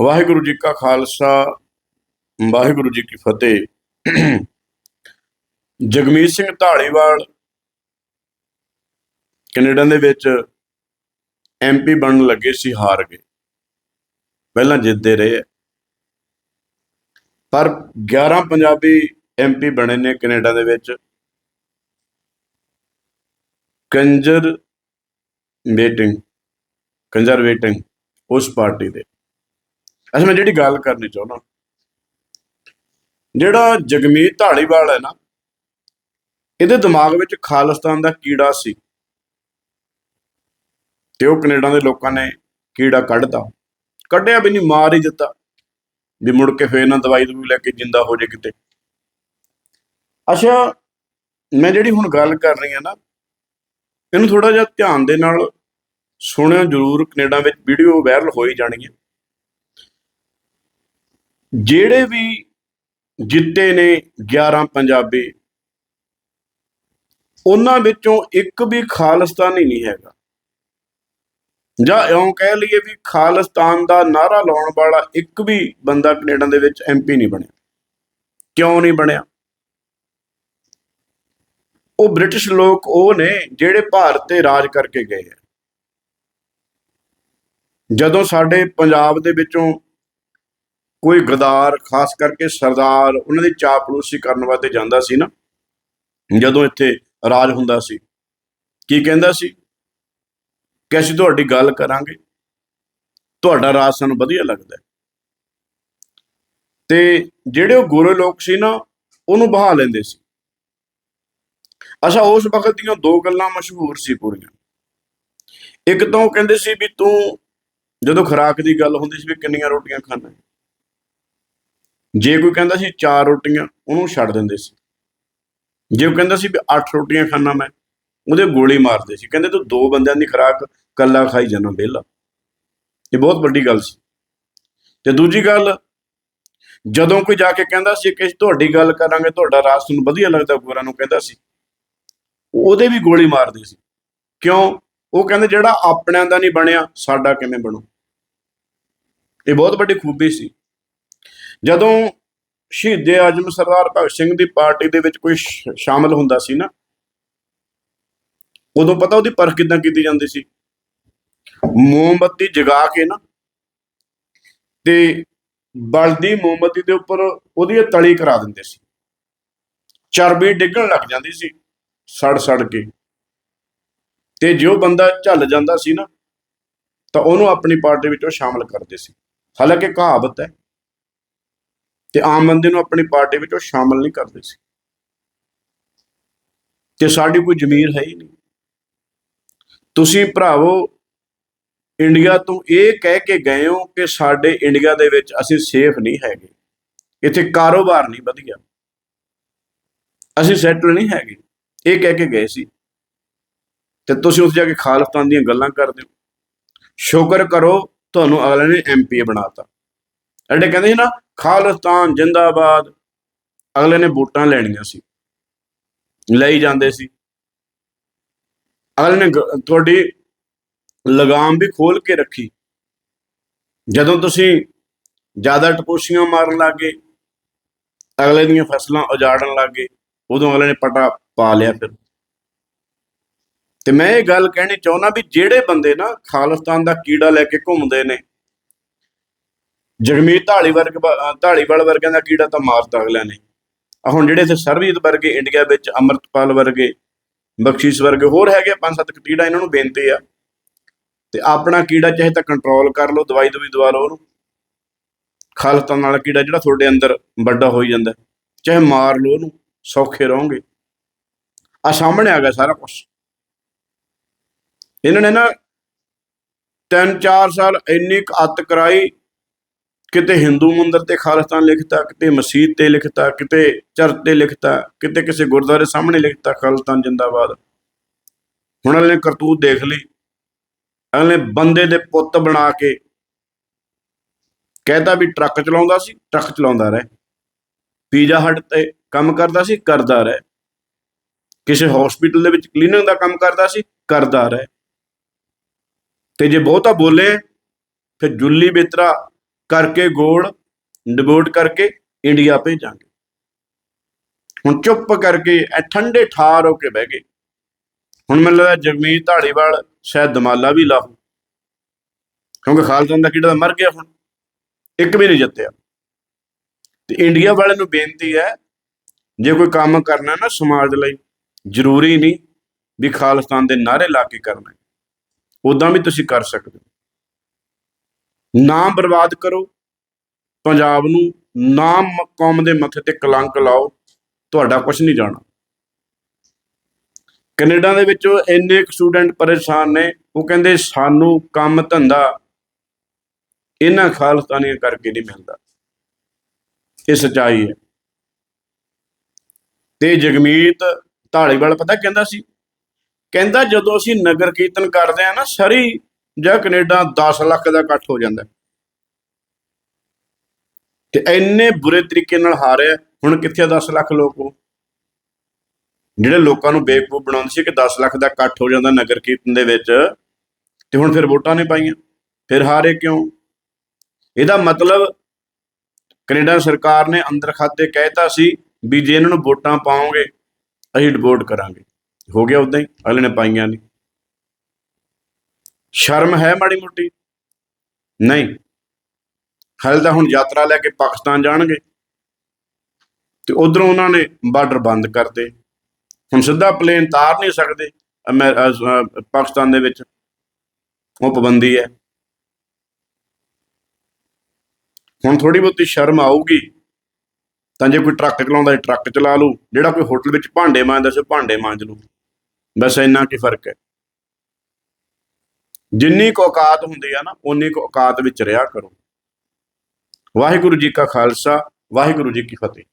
ਵਾਹਿਗੁਰੂ ਜੀ ਕਾ ਖਾਲਸਾ, ਵਾਹਿਗੁਰੂ ਜੀ ਕੀ ਫਤਿਹ। ਜਗਮੀਤ ਸਿੰਘ ਢਾਲੀਵਾਲ ਕੈਨੇਡਾ ਦੇ ਵਿੱਚ ਐਮਪੀ ਬਣਨ ਲੱਗੇ ਸੀ ਹਾਰ ਗਏ ਪਹਿਲਾਂ ਜਿੱਤਦੇ ਰਹੇ। ਪਰ 11 ਪੰਜਾਬੀ ਐਮਪੀ ਬਣੇ ਨੇ ਕੈਨੇਡਾ ਦੇ ਵਿੱਚ। ਕੰਜਰ ਵੇਟਿੰਗ, ਕੰਜ਼ਰਵੇਟਿੰਗ ਉਸ ਪਾਰਟੀ ਦੇ। ਅੱਛਾ, ਮੈਂ ਜਿਹੜੀ ਗੱਲ ਕਰਨੀ ਚਾਹੁੰਦਾ। ਜਿਹੜਾ ਜਗਮੀਤ ਢਾਲੀਵਾਲ ਹੈ ਨਾ, ਇਹਦੇ ਦਿਮਾਗ ਵਿੱਚ ਖਾਲਿਸਤਾਨ ਦਾ ਕੀੜਾ ਸੀ। ਤੇ ਉਹ ਕੈਨੇਡਾ ਦੇ ਲੋਕਾਂ ਨੇ ਕੀੜਾ ਕੱਢਤਾ। ਕੱਢਿਆ ਵੀ ਨਹੀਂ, ਮਾਰ ਹੀ ਦਿੱਤਾ। ਵੀ ਮੁੜ ਕੇ ਫੇਰ ਨਾ ਦਵਾਈ ਦਵਾਈ ਲੈ ਕੇ ਜਿੰਦਾ ਹੋ ਜੇ ਕਿਤੇ। ਅੱਛਾ, ਮੈਂ ਜਿਹੜੀ ਹੁਣ ਗੱਲ ਕਰ ਰਹੀ ਹਾਂ ਨਾ, ਇਹਨੂੰ ਥੋੜਾ ਜਿਹਾ ਧਿਆਨ ਦੇ ਨਾਲ ਸੁਣਿਓ ਜ਼ਰੂਰ, ਕੈਨੇਡਾ ਵਿੱਚ ਵੀਡੀਓ ਵਾਇਰਲ ਹੋਈ ਜਾਣੀ ਹੈ। ਜਿਹੜੇ ਵੀ ਜਿੱਤੇ ਨੇ 11 ਪੰਜਾਬੀ, ਉਹਨਾਂ ਵਿੱਚੋਂ ਇੱਕ ਵੀ ਖਾਲਿਸਤਾਨੀ ਨਹੀਂ ਹੈਗਾ। ਜਾਂ ਇਉਂ ਕਹਿ ਲਈਏ ਵੀ ਖਾਲਿਸਤਾਨ ਦਾ ਨਾਰਾ ਲਾਉਣ ਵਾਲਾ ਇੱਕ ਵੀ ਬੰਦਾ ਕੈਨੇਡਾ ਦੇ ਵਿੱਚ ਐਮਪੀ ਨਹੀਂ ਬਣਿਆ। ਕਿਉਂ ਨਹੀਂ ਬਣਿਆ? ਉਹ ਬ੍ਰਿਟਿਸ਼ ਲੋਕ ਉਹ ਨੇ ਜਿਹੜੇ ਭਾਰਤ ਤੇ ਰਾਜ ਕਰਕੇ ਗਏ ਆ। ਜਦੋਂ ਸਾਡੇ ਪੰਜਾਬ ਦੇ ਵਿੱਚੋਂ ਕੋਈ ਗਦਾਰ, ਖਾਸ ਕਰਕੇ ਸਰਦਾਰ, ਉਹਨਾਂ ਦੀ ਚਾਪਲੂਸੀ ਕਰਨ ਵਾਸਤੇ ਜਾਂਦਾ ਸੀ ਨਾ। ਜਦੋਂ ਇੱਥੇ ਰਾਜ ਹੁੰਦਾ ਸੀ, ਕੀ ਕਹਿੰਦਾ ਸੀ? ਕਿ ਅਸੀਂ ਤੁਹਾਡੀ ਗੱਲ ਕਰਾਂਗੇ। ਤੁਹਾਡਾ ਰਾਜ ਸਾਨੂੰ ਵਧੀਆ ਲੱਗਦਾ ਤੇ ਜਿਹੜੇ ਉਹ ਗੋਰੇ ਲੋਕ ਸੀ ਨਾ, ਉਹਨੂੰ ਬਹਾ ਲੈਂਦੇ ਸੀ। ਅੱਛਾ, ਉਸ ਵਕਤ ਦੀਆਂ ਦੋ ਗੱਲਾਂ ਮਸ਼ਹੂਰ ਸੀ ਪੂਰੀਆਂ। ਇੱਕ ਤਾਂ ਉਹ ਕਹਿੰਦੇ ਸੀ ਵੀ ਤੂੰ, ਜਦੋਂ ਖੁਰਾਕ ਦੀ ਗੱਲ ਹੁੰਦੀ ਸੀ ਵੀ ਕਿੰਨੀਆਂ ਰੋਟੀਆਂ ਖਾਣਾ ਜੇ ਕੋਈ ਕਹਿੰਦਾ ਸੀ ਚਾਰ ਰੋਟੀਆਂ, ਉਹਨੂੰ ਛੱਡ ਦਿੰਦੇ ਸੀ। ਜੇ ਉਹ ਕਹਿੰਦਾ ਸੀ ਵੀ ਅੱਠ ਰੋਟੀਆਂ ਖਾਣਾ ਮੈਂ, ਉਹਦੇ ਗੋਲੀ ਮਾਰਦੇ ਸੀ। ਕਹਿੰਦੇ ਤੂੰ ਦੋ ਬੰਦਿਆਂ ਦੀ ਖੁਰਾਕ, ਕੱਲਾ ਖਾਈ ਜਾਣਾ ਵਿਹਲਾ। ਇਹ ਬਹੁਤ ਵੱਡੀ ਗੱਲ ਸੀ। ਤੇ ਦੂਜੀ ਗੱਲ, ਜਦੋਂ ਕੋਈ ਜਾ ਕੇ ਕਹਿੰਦਾ ਸੀ ਕਿ ਤੁਹਾਡੀ ਗੱਲ ਕਰਾਂਗੇ, ਤੁਹਾਡਾ ਰਾਜ ਤੁਹਾਨੂੰ ਵਧੀਆ ਲੱਗਦਾ ਗੋਰਾ ਨੂੰ ਕਹਿੰਦਾ ਸੀ, ਉਹਦੇ ਵੀ ਗੋਲੀ ਮਾਰਦੇ ਸੀ। ਕਿਉਂ? ਉਹ ਕਹਿੰਦੇ ਜਿਹੜਾ ਆਪਣਿਆਂ ਦਾ ਨਹੀਂ ਬਣਿਆ, ਸਾਡਾ ਕਿਵੇਂ ਬਣੂ? ਇਹ ਬਹੁਤ ਵੱਡੀ ਖੂਬੀ ਸੀ। ਜਦੋਂ ਸ਼ਹੀਦੇ ਆਜਮ ਸਰਦਾਰ ਭਗਤ ਸਿੰਘ ਦੀ ਪਾਰਟੀ ਦੇ ਵਿੱਚ ਕੋਈ ਸ਼- ਸ਼ਾਮਲ ਹੁੰਦਾ ਸੀ ਨਾ, ਉਦੋਂ ਪਤਾ ਉਹਦੀ ਪਰਖ ਕਿਦਾਂ ਕੀਤੀ ਜਾਂਦੀ ਸੀ? ਮੋਮਬੱਤੀ ਜਗਾ ਕੇ ਨਾ, ਤੇ ਬਲਦੀ ਮੋਮਬੱਤੀ ਦੇ ਉੱਪਰ ਉਹਦੀ ਇਹ ਤਲੀ ਕਰਾ ਦਿੰਦੇ ਸੀ। ਚਰਬੀ ਡਿੱਗਣ ਲੱਗ ਜਾਂਦੀ ਸੀ, ਸੜ ਸੜ ਕੇ। ਤੇ ਜੋ ਬੰਦਾ ਝੱਲ ਜਾਂਦਾ ਸੀ ਨਾ, ਤਾਂ ਉਹਨੂੰ ਆਪਣੀ ਪਾਰਟੀ ਵਿੱਚ ਉਹ ਸ਼ਾਮਲ ਕਰਦੇ ਸੀ। ਹਾਲਾਂਕਿ ਕਹਾਵਤ ਹੈ ਤੇ ਆਮ ਬੰਦੇ ਨੂੰ ਆਪਣੀ ਪਾਰਟੀ ਵਿੱਚ ਉਹ ਸ਼ਾਮਲ ਨਹੀਂ ਕਰਦੇ ਸੀ। ਤੇ ਸਾਡੀ ਕੋਈ ਜ਼ਮੀਰ ਹੈ ਹੀ ਨਹੀਂ। ਤੁਸੀਂ ਭਰਾਵੋ, ਇੰਡੀਆ ਤੋਂ ਇਹ ਕਹਿ ਕੇ ਗਏ ਹੋ ਕਿ ਸਾਡੇ ਇੰਡੀਆ ਦੇ ਵਿੱਚ ਅਸੀਂ ਸੇਫ ਨਹੀਂ ਹੈਗੇ। ਇੱਥੇ ਕਾਰੋਬਾਰ ਨਹੀਂ ਵਧੀਆ। ਅਸੀਂ ਸੈਟਲ ਨਹੀਂ ਹੈਗੇ। ਇਹ ਕਹਿ ਕੇ ਗਏ ਸੀ। ਤੇ ਤੁਸੀਂ ਉੱਥੇ ਜਾ ਕੇ ਖਾਲਸਤਾਨ ਦੀਆਂ ਗੱਲਾਂ ਕਰਦੇ ਹੋ। ਸ਼ੁਕਰ ਕਰੋ, ਤੁਹਾਨੂੰ ਅਗਲੇ ਨੇ ਐਮਪੀ ਬਣਾਤਾ। ਸਾਡੇ ਕਹਿੰਦੇ ਸੀ ਨਾ, ਖਾਲਿਸਤਾਨ ਜਿੰਦਾਬਾਦ। ਅਗਲੇ ਨੇ ਵੋਟਾਂ ਲੈਣੀਆਂ ਸੀ। ਲਈ ਜਾਂਦੇ ਸੀ। ਅਗਲੇ ਨੇ ਤੁਹਾਡੀ ਲਗਾਮ ਵੀ ਖੋਲ ਕੇ ਰੱਖੀ। ਜਦੋਂ ਤੁਸੀਂ ਜ਼ਿਆਦਾ ਟਪੋਸੀਆਂ ਮਾਰਨ ਲੱਗੇ, ਅਗਲੇ ਦੀਆਂ ਫਸਲਾਂ ਉਜਾੜਨ ਲੱਗੇ, ਉਦੋਂ ਅਗਲੇ ਨੇ ਪਟਾ ਪਾ ਲਿਆ ਫਿਰ। ਤੇ ਮੈਂ ਇਹ ਗੱਲ ਕਹਿਣੀ ਚਾਹੁੰਦਾ ਵੀ ਜਿਹੜੇ ਬੰਦੇ ਨਾ ਖਾਲਿਸਤਾਨ ਦਾ ਕੀੜਾ ਲੈ ਕੇ ਘੁੰਮਦੇ ਨੇ ਜਗਮੀਤ ਢਾਲੀ ਵਰਗ ਢਾਲੀਵਾਲ ਵਰਗਿਆਂ ਦਾ ਕੀੜਾ ਤਾਂ ਮਾਰਤਾ ਅਗਲਿਆਂ ਨੇ। ਹੁਣ ਜਿਹੜੇ ਇੱਥੇ ਸਰਬਜੀਤ ਵਰਗੇ, ਇੰਡੀਆ ਵਿੱਚ ਅਮਰਤਪਾਲ ਵਰਗੇ, ਬਖਸ਼ੀਸ਼ ਵਰਗੇ, ਹੋਰ ਹੈਗੇ ਪੰਜ ਸੱਤ ਕੀੜਾ ਇਹਨਾਂ ਨੂੰ ਬੇਨਤੀ ਆ। ਤੇ ਆਪਣਾ ਕੀੜਾ ਚਾਹੇ ਤਾਂ ਕੰਟਰੋਲ ਕਰ ਲਓ, ਦਵਾਈ ਦਵਾਈ ਦਵਾ ਲਓ ਉਹਨੂੰ। ਖਾਲਤਾਂ ਨਾਲ ਕੀੜਾ ਜਿਹੜਾ ਤੁਹਾਡੇ ਅੰਦਰ ਵੱਡਾ ਹੋਈ ਜਾਂਦਾ ਚਾਹੇ ਮਾਰ ਲਓ ਉਹਨੂੰ, ਸੌਖੇ ਰਹੋਗੇ। ਆ ਸਾਹਮਣੇ ਆ ਗਿਆ ਸਾਰਾ ਕੁਝ ਇਹਨਾਂ ਨੇ ਨਾ ਤਿੰਨ ਚਾਰ ਸਾਲ ਇੰਨੀ ਕੁ ਅੱਤ ਕਰਾਈ ਕਿਤੇ ਹਿੰਦੂ ਮੰਦਰ ਤੇ ਖਾਲਿਸਤਾਨ ਲਿਖਤਾ, ਕਿਤੇ ਮਸਜਿਦ ਤੇ ਲਿਖਤਾ, ਕਿਤੇ ਚਰਚ ਤੇ ਲਿਖਤਾ, ਕਿਤੇ ਕਿਸੇ ਗੁਰਦੁਆਰੇ ਸਾਹਮਣੇ ਲਿਖਤਾ, ਖਾਲਿਸਤਾਨ ਜਿੰਦਾਬਾਦ। ਹੁਣ ਅਗਲੇ ਕਰਤੂਤ ਦੇਖ ਲਈ। ਅਗਲੇ ਬੰਦੇ ਦੇ ਪੁੱਤ ਬਣਾ ਕੇ ਕਹਿੰਦਾ ਵੀ ਟਰੱਕ ਚਲਾਉਂਦਾ ਸੀ, ਟਰੱਕ ਚਲਾਉਂਦਾ ਰਹੇ। ਪੀਜ਼ਾ ਹਟ ਤੇ ਕੰਮ ਕਰਦਾ ਸੀ, ਕਰਦਾ ਰਹੇ। ਕਿਸੇ ਹਸਪੀਟਲ ਦੇ ਵਿੱਚ ਕਲੀਨਿੰਗ ਦਾ ਕੰਮ ਕਰਦਾ ਸੀ, ਕਰਦਾ ਰਹੇ। ਤੇ ਜੇ ਬਹੁਤਾ ਬੋਲੇ, ਫਿਰ ਜੁੱਲੀ ਬਿਤਰਾ ਕਰਕੇ ਗੋਲ ਡਿਵੋਟ ਕਰਕੇ ਇੰਡੀਆ ਭੇਜਾਂਗੇ। ਹੁਣ ਚੁੱਪ ਕਰਕੇ ਐ ਠੰਡੇ ਠਾਰ ਹੋ ਕੇ ਬਹਿ ਗਏ। ਹੁਣ ਮੈਨੂੰ ਲੱਗਦਾ ਜਗਮੀਤ ਢਾਲੀਵਾਲ ਸ਼ਾਇਦ ਦਮਾਲਾ ਵੀ ਲਾਹੂ। ਕਿਉਂਕਿ ਖਾਲਸਾ ਦਾ ਕਿਹੜਾ ਮਰ ਗਿਆ ਹੁਣ। ਇੱਕ ਵੀ ਨਹੀਂ ਜਿੱਤਿਆ। ਤੇ ਇੰਡੀਆ ਵਾਲਿਆਂ ਨੂੰ ਬੇਨਤੀ ਹੈ, ਜੇ ਕੋਈ ਕੰਮ ਕਰਨਾ ਨਾ ਸਮਾਜ ਲਈ, ਜ਼ਰੂਰੀ ਨਹੀਂ ਵੀ ਖਾਲਿਸਤਾਨ ਦੇ ਨਾਰੇ ਲਾ ਕੇ ਕਰਨਾ। ਹੈ ਉਦਾਂ ਵੀ ਤੁਸੀਂ ਕਰ ਸਕਦੇ ਹੋ। ਨਾਮ ਬਰਬਾਦ ਕਰੋ। ਪੰਜਾਬ ਨੂੰ ਨਾਮ ਕੌਮ ਦੇ ਮੱਥੇ ਤੇ ਕਲੰਕ ਲਾਓ। ਤੁਹਾਡਾ ਕੁਝ ਨਹੀਂ ਜਾਣਾ। ਕੈਨੇਡਾ ਦੇ ਵਿੱਚ ਇੰਨੇ ਸਟੂਡੈਂਟ ਪਰੇਸ਼ਾਨ ਨੇ, ਉਹ ਕਹਿੰਦੇ ਸਾਨੂੰ ਕੰਮ ਧੰਦਾ ਇਹਨਾਂ ਖਾਲਸਤਾਨੀਆਂ ਕਰਕੇ ਨਹੀਂ ਮਿਲਦਾ। ਇਹ ਸਚਾਈ ਹੈ। ਤੇ ਜਗਮੀਤ ਢਾਲੀਵਾਲ ਪਤਾ ਕਹਿੰਦਾ ਸੀ? ਕਹਿੰਦਾ ਜਦੋਂ ਅਸੀਂ ਨਗਰ ਕੀਰਤਨ ਕਰਦੇ ਆ ਨਾ, ਸਰੀ ਜਾਂ ਕੈਨੇਡਾ 10 ਲੱਖ ਦਾ ਇਕੱਠ ਹੋ ਜਾਂਦਾ। ਤੇ ਇੰਨੇ ਬੁਰੇ ਤਰੀਕੇ ਨਾਲ ਹਾਰਿਆ, ਹੁਣ ਕਿੱਥੇ ਆ 10 ਲੱਖ ਲੋਕ ਉਹ? ਜਿਹੜੇ ਲੋਕਾਂ ਨੂੰ ਬੇਵਕੂਫ ਬਣਾਉਂਦੇ ਸੀ ਕਿ 10 ਲੱਖ ਦਾ ਇਕੱਠ ਹੋ ਜਾਂਦਾ ਨਗਰ ਕੀਰਤਨ ਦੇ ਵਿੱਚ, ਤੇ ਹੁਣ ਫਿਰ ਵੋਟਾਂ ਨਹੀਂ ਪਾਈਆਂ। ਫਿਰ ਹਾਰੇ ਕਿਉਂ? ਇਹਦਾ ਮਤਲਬ ਕੈਨੇਡਾ ਸਰਕਾਰ ਨੇ ਅੰਦਰ ਖਾਤੇ ਕਹਿਤਾ ਸੀ ਵੀ ਜੇ ਇਹਨਾਂ ਨੂੰ ਵੋਟਾਂ ਪਾਓਗੇ, ਅਸੀਂ ਡਿਪੋਰਟ ਕਰਾਂਗੇ। ਹੋ ਗਿਆ ਉਦਾਂ ਹੀ, ਅਗਲੇ ਨੇ ਪਾਈਆਂ ਨਹੀਂ। ਸ਼ਰਮ ਹੈ ਮਾੜੀ ਮੋਟੀ? ਨਹੀਂ। ਹਾਲੇ ਤਾਂ ਹੁਣ ਯਾਤਰਾ ਲੈ ਕੇ ਪਾਕਿਸਤਾਨ ਜਾਣਗੇ। ਤੇ ਉਧਰੋਂ ਉਹਨਾਂ ਨੇ ਬਾਰਡਰ ਬੰਦ ਕਰਤੇ ਹੁਣ ਸਿੱਧਾ ਪਲੇਨ ਤਾਰ ਨਹੀਂ ਸਕਦੇ। ਅਮੈ- ਪਾਕਿਸਤਾਨ ਦੇ ਵਿੱਚ। ਉਹ ਪਾਬੰਦੀ ਹੈ। ਹੁਣ ਥੋੜੀ ਬਹੁਤੀ ਸ਼ਰਮ ਆਊਗੀ। ਤਾਂ ਜੇ ਕੋਈ ਟਰੱਕ ਚਲਾਉਂਦਾ ਹੈ ਟਰੱਕ ਚਲਾ ਲੂ ਜਿਹੜਾ ਕੋਈ ਹੋਟਲ ਵਿੱਚ ਭਾਂਡੇ ਮਾਂਜਦਾ ਸੀ ਭਾਂਡੇ ਮਾਂਜ ਲੂ ਬਸ ਇੰਨਾ ਕੀ ਫ਼ਰਕ ਹੈ। ਜਿੰਨੀ ਕੁ ਔਕਾਤ ਹੁੰਦੀ ਆ ਨਾ ਉਨੀ ਕੁ ਔਕਾਤ ਵਿੱਚ ਰਿਹਾ ਕਰੋ। ਵਾਹਿਗੁਰੂ ਜੀ ਕਾ ਖਾਲਸਾ, ਵਾਹਿਗੁਰੂ ਜੀ ਕੀ ਫਤਿਹ।